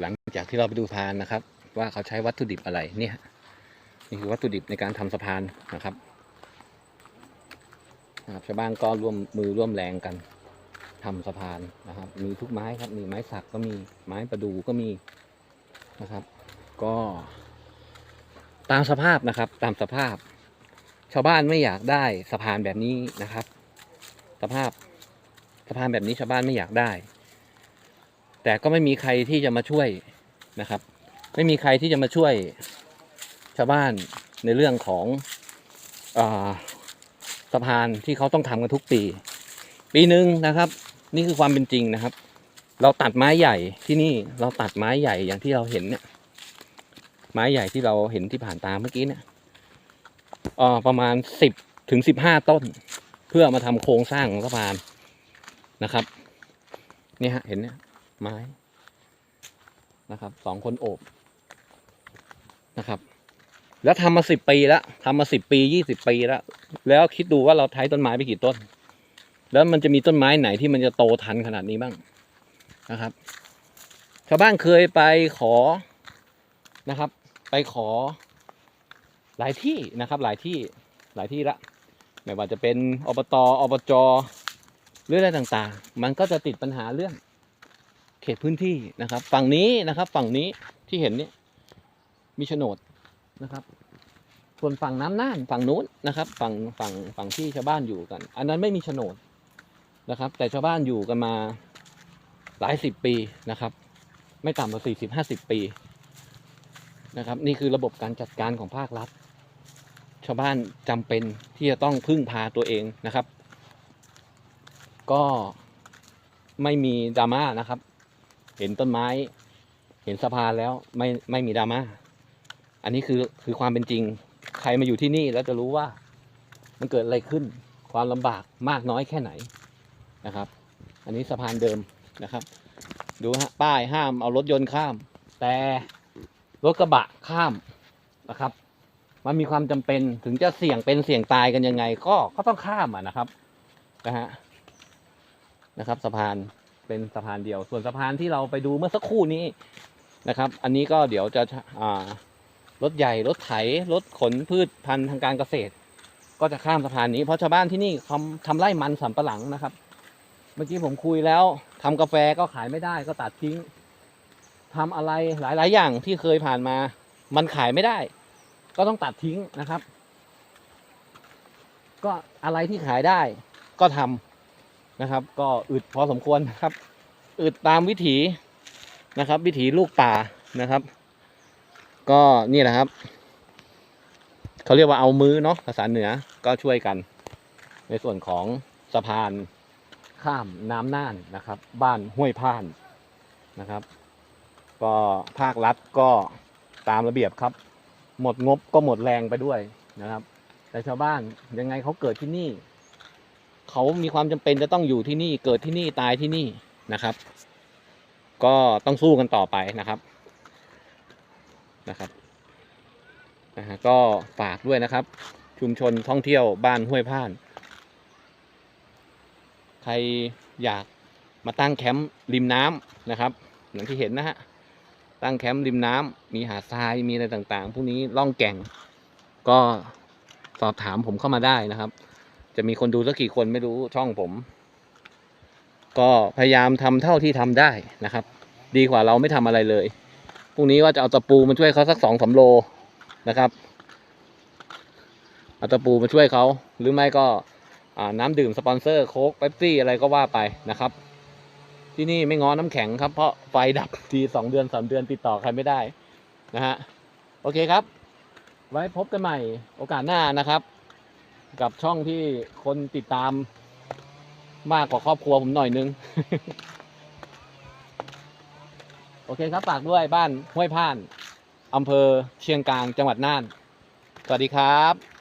หลังจากที่เราไปดูพานนะครับ ว่าเขาใช้วัตถุดิบอะไรเนี่ยนี่คือวัตถุดิบในการทำสะพานนะครับนะครับชาวบ้านก็ร่วมมือร่วมแรงกันทำสะพานนะครับ มีทุกไม้ครับมีไม้สักก็มีไม้ประดูก็มีนะครับ ก็ตามสภาพนะครับ ตามสภาพ ชาวบ้านไม่อยากได้สะพานแบบนี้นะครับ สภาพสะพานแบบนี้ชาวบ้านไม่อยากได้ แต่ก็ไม่มีใครที่จะมาช่วยนะครับ ไม่มีใครที่จะมาช่วยชาวบ้านในเรื่องของอสะพานที่เขาต้องทำกันทุกปี ปีหนึ่งนะครับ นี่คือความเป็นจริงนะครับ เราตัดไม้ใหญ่ที่นี่เราตัดไม้ใหญ่อย่างที่เราเห็นเนี่ย ไม้ใหญ่ที่เราเห็นที่ผ่านตาเมื่อกี้เนี่ยออประมาณสิบถึงสิบห้าต้น เพื่อมาทำโครงสร้างของสะพานนะครับ นี่ฮะเห็นเนี่ย ไม้นะครับสองคนโอบนะครับ แล้วทำมาสิบปีแล้วทำมาสิบปียี่สิบปีแล้ว แล้วคิดดูว่าเราใช้ต้นไม้ไปกี่ต้น แล้วมันจะมีต้นไม้ไหนที่มันจะโตทันขนาดนี้บ้างนะครับ ชาวบ้านเคยไปขอนะครับ ไปขอ หลายที่นะครับ หลายที่หลายที่ละไม่ว่าจะเป็นอบตอบจหรืออะไรต่างๆ มันก็จะติดปัญหาเรื่อง เขตพื้นที่นะครับ ฝั่งนี้นะครับ ฝั่งนี้ที่เห็นนี่มีโฉนดนะครับ ส่วนฝั่งน้ำน่านฝั่งนู้นนะครับ ฝั่งฝั่งฝั่งที่ชาวบ้านอยู่กัน อันนั้นไม่มีโฉนดนะครับ แต่ชาวบ้านอยู่กันมาหลายสิบปีนะครับ ไม่ต่ำกว่าสี่สิบห้าสิบปีนะครับ นี่คือระบบการจัดการของภาครัฐ ชาวบ้านจำเป็นที่จะต้องพึ่งพาตัวเองนะครับ ก็ไม่มีดราม่านะครับ เห็นต้นไม้ เห็นสะพานแล้วไม่ไม่มีดราม่าอันนี้คือคือความเป็นจริง ใครมาอยู่ที่นี่แล้วจะรู้ว่า มันเกิดอะไรขึ้น ความลำบากมากน้อยแค่ไหนนะครับ อันนี้สะพานเดิมนะครับ ดูฮะป้ายห้ามเอารถยนต์ข้าม แต่รถกระบะข้ามนะครับ มันมีความจำเป็นถึงจะเสี่ยงเป็นเสี่ยงตายกันยังไง ก็ก็ต้องข้ามอะนะครับนะฮะนะครับ สะพาน เป็นสะพานเดียว ส่วนสะพานที่เราไปดูเมื่อสักครู่นี้นะครับ อันนี้ก็เดี๋ยวจะรถใหญ่รถไถรถขนพืชพันธุ์ทางการเกษตร ก็จะข้ามสะพานนี้เพราะชาวบ้านที่นี่ทำทำไร่มันสำปะหลังนะครับ เมื่อกี้ผมคุยแล้วทำกาแฟก็ขายไม่ได้ก็ตัดทิ้งทำอะไรหลาย ๆ อย่างที่เคยผ่านมา มันขายไม่ได้ ก็ต้องตัดทิ้งนะครับ ก็อะไรที่ขายได้ก็ทำ นะครับ ก็อึดพอสมควรนะครับอึดตามวิถีนะครับ วิถีลูกป่านะครับ ก็นี่แหละครับเขาเรียกว่าเอามือเนาะภาษาเหนือก็ช่วยกัน ในส่วนของสะพานข้ามน้ำน่านนะครับ บ้านห้วยพ่านนะครับ ก็ภาครัฐก็ตามระเบียบครับ หมดงบก็หมดแรงไปด้วยนะครับ แต่ชาวบ้านยังไงเขาเกิดที่นี่ เขามีความจำเป็นจะต้องอยู่ที่นี่เกิดที่นี่ตายที่นี่นะครับ ก็ต้องสู้กันต่อไปนะครับนะครับนะฮะก็ฝากด้วยนะครับ ชุมชนท่องเที่ยวบ้านห้วยพ่าน ใครอยากมาตั้งแคมป์ริมน้ำนะครับอย่างที่เห็นนะฮะตั้งแคมป์ริมน้ำมีหาดทรายมีอะไรต่างๆพวกนี้ล่องแก่ง ก็สอบถามผมเข้ามาได้นะครับ จะมีคนดูสักกี่คนไม่รู้ช่องผม ก็พยายามทำเท่าที่ทำได้นะครับ ดีกว่าเราไม่ทำอะไรเลยพรุ่งนี้ว่าจะเอาตะปูมาช่วยเขาสักสองสาโลนะครับเอาตะปูมาช่วยเขาหรือไม่ก็น้ำดื่มสปอนเซอร์โค้กเป๊ปซี่อะไรก็ว่าไปนะครับ ที่นี่ไม่ง้อน้ำแข็งครับเพราะไฟดับทีสองเดือนสามเดือนติดต่อใครไม่ได้นะฮะโอเคครับ ไว้พบกันใหม่โอกาสหน้านะครับ กับช่องที่คนติดตามมากกว่าครอบครัวผมหน่อยนึง โอเคครับฝากด้วยบ้านห้วยพ่านอำเภอเชียงกลางจังหวัดน่าน สวัสดีครับ